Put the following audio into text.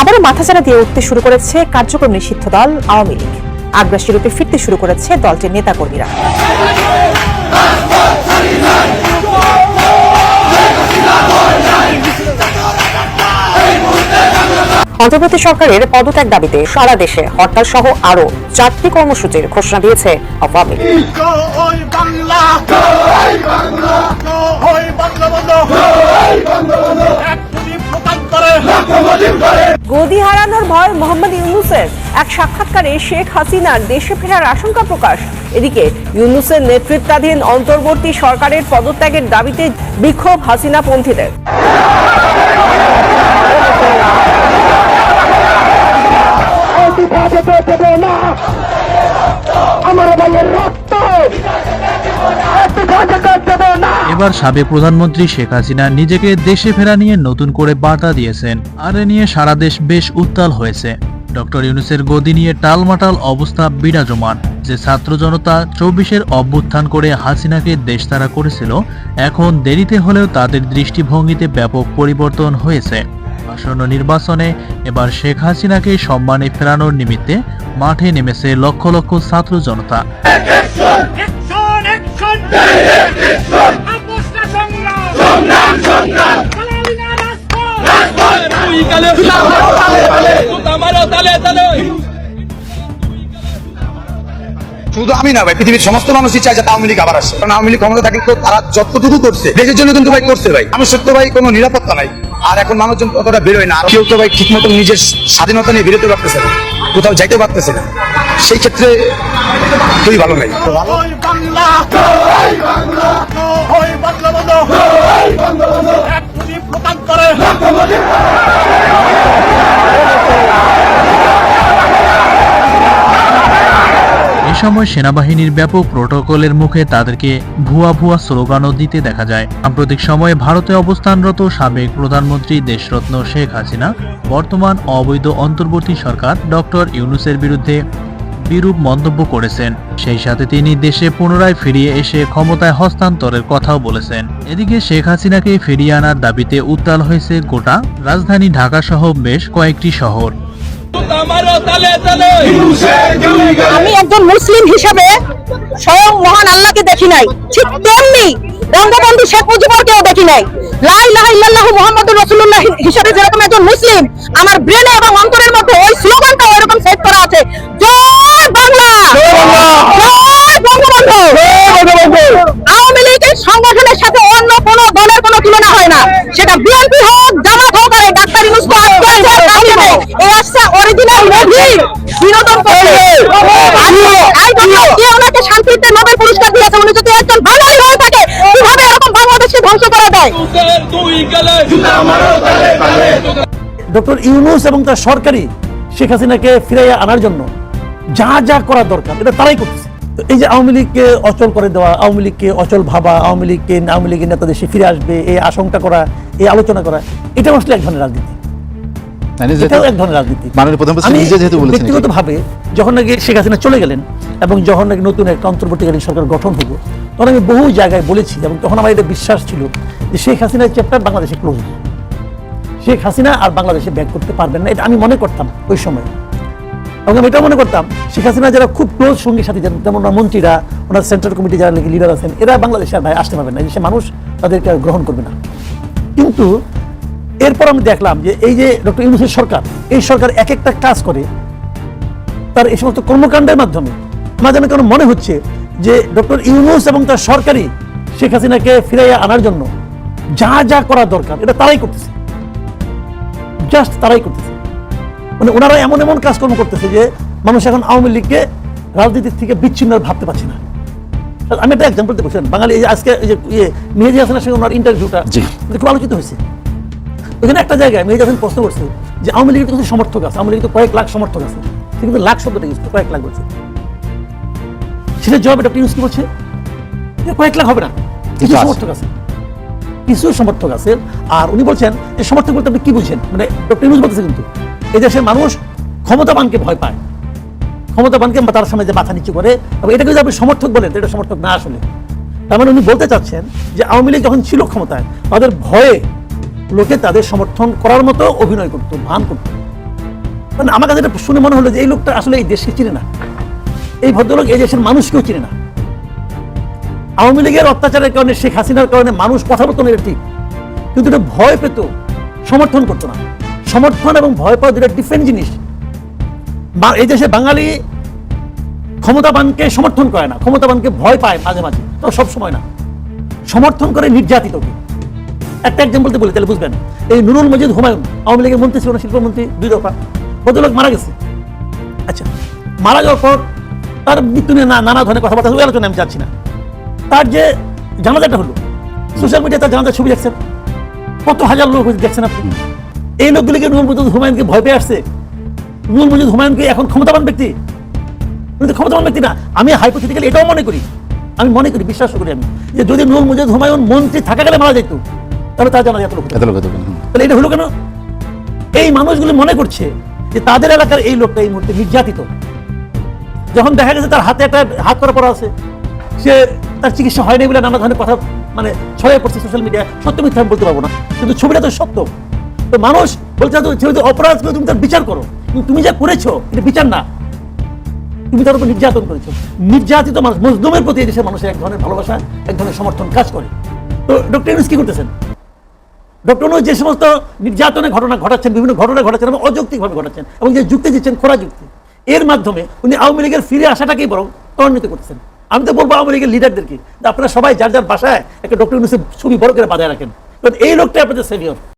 আবারও মাথাচাড়া দিয়ে উঠতে শুরু করেছে কার্যক্রম নিষিদ্ধ দল আওয়ামী লীগ। আগ্রাসী রূপে ফিরতে শুরু করেছে দলটির নেতাকর্মীরা। অন্তর্বর্তী সরকারের পদত্যাগ দাবিতে সারা দেশে হরতাল সহ আরও চারটি কর্মসূচির ঘোষণা দিয়েছে আওয়ামী লীগ। গদি হারানোর ভয় মোহাম্মদ ইউনুসের। এক সাক্ষাৎকারে শেখ হাসিনার দেশে ফেরার আশঙ্কা প্রকাশ। এদিকে ইউনুসের নেতৃত্বাধীন অন্তর্বর্তী সরকারের পদত্যাগের দাবিতে বিক্ষোভ হাসিনা পন্থীদের এবার সাবেক প্রধানমন্ত্রী শেখ হাসিনা নিজেকে দেশে ফেরা নিয়ে নতুন করে বার্তা দিয়েছেন। আর এ নিয়ে সারা দেশ বেশ উত্তাল হয়েছে। ডক্টর ইউনুসের গদি নিয়ে টালমাটাল অবস্থা বিরাজমান। যে ছাত্র জনতা চব্বিশের অভ্যুত্থান করে হাসিনাকে দেশতারা করেছিল এখন দেরিতে হলেও তাদের দৃষ্টিভঙ্গিতে ব্যাপক পরিবর্তন হয়েছে। আসন্ন নির্বাচনে এবার শেখ হাসিনাকে সম্মানে ফেরানোর নিমিত্তে মাঠে নেমেছে লক্ষ লক্ষ ছাত্র জনতা। শুধু আমি না ভাই, পৃথিবীর সমস্ত মানুষই চায় যাতে আওয়ামী লীগ আবার আসে। কারণ আওয়ামী লীগ ক্ষমতা থাকলে তো তারা যতটুকু করছে, দেশের জন্য কিন্তু ভাই করছে ভাই। আমি সত্য ভাই, কোনো নিরাপত্তা নাই। আর এখন মানুষজন অতটা বেরোয় না। কেউ তো ভাই ঠিক মতো নিজের স্বাধীনতা নিয়ে বেরোতে পারতেছে না, কোথাও যাইতে পারতেছে না। সেই ক্ষেত্রে খুবই ভালো নাই। সময় সেনাবাহিনীর ব্যাপক প্রোটোকলের মুখে তাদেরকে ভুয়া ভুয়া স্লোগানও দিতে দেখা যায়। সাম্প্রতিক সময়ে ভারতে অবস্থানরত সাবেক প্রধানমন্ত্রী দেশরত্ন শেখ হাসিনা, বর্তমান অবৈধ অন্তর্বর্তী সরকার ডক্টর ইউনুসের বিরুদ্ধে বিরূপ মন্তব্য করেছেন। সেই সাথে তিনি দেশে পুনরায় ফিরিয়ে এসে ক্ষমতায় হস্তান্তরের কথাও বলেছেন। এদিকে শেখ হাসিনাকে ফিরিয়ে আনার দাবিতে উত্তাল হয়েছে গোটা রাজধানী ঢাকা সহ বেশ কয়েকটি শহর। আমি একজন মুসলিম হিসেবে স্বয়ং মহান আল্লাহকে দেখি নাই। ঠিক তেমনি বঙ্গবন্ধু শেখ মুজিবুরকেও দেখি নাই। লা ইলাহা ইল্লাল্লাহু মুহাম্মাদুর রাসূলুল্লাহ হিসেবে যেরকম একজন মুসলিম আমার ব্রেনে এবং অন্তরের মধ্যে ওই স্লোগানটা ওইরকম সেট করা আছে। জয় বাংলা! জয় বঙ্গবন্ধু! আওয়ামী লীগের সংগঠনের সাথে অন্য কোন দলের কোনো তুলনা হয় না। সেটা বিএনপি হোক জামাত হোক আর ডাক্তার তো বিনোদন করছে আমি তাই বললাম, কে ওনাকে শান্তিতে নোবেল পুরস্কার দিয়েছে? উনি যদি একজন বাঙালি হয়ে থাকে কীভাবে এরকম বাংলাদেশকে ধ্বংস করা যায়? ডক্টর ইউনুস এবং তার সরকারি শেখ হাসিনাকে ফিরাইয়া আনার জন্য যা যা করা দরকার এটা তারাই করতেছে। তো এই যে আওয়ামী লীগকে অচল করে দেওয়া আওয়ামী লীগকে অচল ভাবা আওয়ামী লীগকে আওয়ামী লীগের নেতা দেশে ফিরে আসবে এই আশঙ্কা করা এই আলোচনা করা এটা আসলে এক ধরনের রাজনীতি। এটাও এক ধরনের রাজনীতি। মাননীয় প্রধানমন্ত্রী আমি নিজে যেহেতু বলেছেন ব্যক্তিগত যখন নাকি শেখ হাসিনা চলে গেলেন এবং যখন নাকি নতুন একটা অন্তর্বর্তীকালীন সরকার গঠন হলো তখন আমি বহু জায়গায় বলেছি এবং তখন আমার এটা বিশ্বাস ছিল যে শেখ হাসিনার চ্যাপ্টার বাংলাদেশে ক্লোজ শেখ হাসিনা আর বাংলাদেশে ব্যাক করতে পারবেন না এটা আমি মনে করতাম ওই সময়। এবং আমি এটাও মনে করতাম শেখ হাসিনা যারা খুব ক্লোজ সঙ্গীর সাথে যান, যেমন ওনার মন্ত্রীরা ওনার সেন্ট্রাল কমিটি যারা নাকি লিডার আছেন এরা বাংলাদেশে আর ভাই আসতে পারবেন না সে মানুষ তাদেরকে আর গ্রহণ করবে না। কিন্তু এরপর আমি দেখলাম যে এই যে ডক্টর ইউনুসের সরকার এই সরকার এক একটা কাজ করে তার এই সমস্ত কর্মকাণ্ডের মাধ্যমে। আমার যেন কেন মনে হচ্ছে যে ডক্টর ইউনুস এবং তার সরকারি শেখ হাসিনাকে ফিরাইয়া আনার জন্য যা যা করা দরকার এটা তারাই করতেছে। জাস্ট তারাই করতেছে। মানে ওনারা এমন এমন কাজকর্ম করতেছে যে মানুষ এখন আওয়ামী লীগকে রাজনীতির থেকে বিচ্ছিন্ন ভাবতে পারছে না। আমি একটা এক্সাম্পল দিয়ে বলছিলাম বাঙালি আজকে এই যে ইয়ে মেহেদি হাসানের সঙ্গে ওনার ইন্টারভিউটা খুব আলোচিত হয়েছে। ওখানে একটা জায়গায় মেহেদি হাসান প্রশ্ন করছে যে আওয়ামী লীগের কিছু সমর্থক আছে? আওয়ামী লীগের কয়েক লাখ সমর্থক আছে। সে কিন্তু লাখ শব্দটা ইউজ কয়েক লাখ বলছে। সেটা জবাবে ডক্টর ইউজ কি বলছে? কয়েক লাখ হবে না। কিছু সমর্থক আছে। কিছু সমর্থক আছে। আর উনি বলছেন যে সমর্থক বলতে আপনি কি বুঝছেন মানে ডক্টর ইউনুস বলতেছে কিন্তু এই দেশের মানুষ ক্ষমতাবানকে ভয় পায়। ক্ষমতাবানকে তার সামনে যে মাথা নিচু করে এবং এটাকে যদি আপনি সমর্থক বলেন এটা সমর্থক না আসলে। তার মানে উনি বলতে চাচ্ছেন যে আওয়ামী লীগ যখন ছিল ক্ষমতায় তাদের ভয়ে লোকে তাদের সমর্থন করার মতো অভিনয় করতো, ভান করতো। মানে আমার কাছে এটা শুনে মনে হলো যে এই লোকটা আসলে এই দেশকে চিনে না। এই ভদ্রলোক এই দেশের মানুষকেও চিনে না। আওয়ামী লীগের অত্যাচারের কারণে, শেখ হাসিনার কারণে মানুষ কথা বলতো না ঠিক। কিন্তু এটা ভয় পেত, সমর্থন করতো না। সমর্থন এবং ভয় পাওয়া দুটা ডিফারেন্ট জিনিস। এই দেশে বাঙালি ক্ষমতাবানকে সমর্থন করে না, ক্ষমতাবানকে ভয় পায় মাঝে মাঝে, তো সব সময় না। সমর্থন করে নির্যাতিতকে। একটা এক্সাম্পল বলি, তাহলে বুঝবেন। এই নুরুল মজিদ হুমায়ুন, আওয়ামী লীগের মন্ত্রী ছিল শিল্পমন্ত্রী, দুই দফা। ভদ্রলোক মারা গেছে। আচ্ছা মারা যাওয়ার পর তার মৃত্যু নিয়ে নানা ধরনের কথাবার্তা, ওই আলোচনা আমি যাচ্ছি না। তার যে জানাজাটা হলো সোশ্যাল মিডিয়ায় তার জানাজার ছবি দেখছেন? কত হাজার লোক দেখছেন আপনি? এই লোকগুলিকে নুরুল মজিদ হুমায়ুনকে ভয় পেয়ে আসছে। নুরুল মজিদ হুমায়ুনকে এখন ক্ষমতাবান ব্যক্তি। উনি তো ক্ষমতাবান ব্যক্তি না। আমি হাইপোথেটিক্যালি এটাও মনে করি। আমি মনে করি বিশ্বাস করি আমি, যে যদি নুরুল মজিদ হুমায়ুন মন্ত্রী থাকা গেলে মারা যেত তাহলে তার জানা লোক এত লোক তাহলে এটা হলো কেন? এই মানুষগুলো মনে করছে যে তাদের এলাকার এই লোকটা এই মুহূর্তে নির্যাতিত। যখন দেখা গেছে তার হাতে একটা হাত করা পড়া আছে সে তার চিকিৎসা হয়নি বলে নানা ধরনের কথা মানে ছড়িয়ে পড়ছে সোশ্যাল মিডিয়ায় সত্য মিথ্যা আমি বলতে পারব না। কিন্তু ছবিটা তো সত্য। তো মানুষ বলছে তো তো অপরাধ করে তুমি তার বিচার করো। কিন্তু তুমি যা করেছ এটা বিচার না। তুমি তার উপর নির্যাতন করেছ। নির্যাতিত মানুষ মজদুমের প্রতি এদেশের মানুষের এক ধরনের ভালোবাসা এক ধরনের সমর্থন কাজ করে। তো ডক্টর ইউনুস কি করতেছেন? ডক্টর যে সমস্ত নির্যাতনের ঘটনা ঘটাচ্ছেন, বিভিন্ন ঘটনা ঘটাচ্ছেন এবং অযৌক্তিকভাবে ঘটাচ্ছেন এবং যে যুক্তি দিচ্ছেন, খোরা যুক্তি, এর মাধ্যমে উনি আওয়ামী লীগের ফিরে আসাটাকেই বরং ত্বরান্বিত করতেছেন আমি তো বলব আওয়ামী লীগের লিডারদেরকে আপনারা সবাই যার যার বাসায় একটা ডক্টর ইউনুসের ছবি বড় করে বাধায় রাখেন। কারণ এই লোকটা আপনাদের সেভিয়র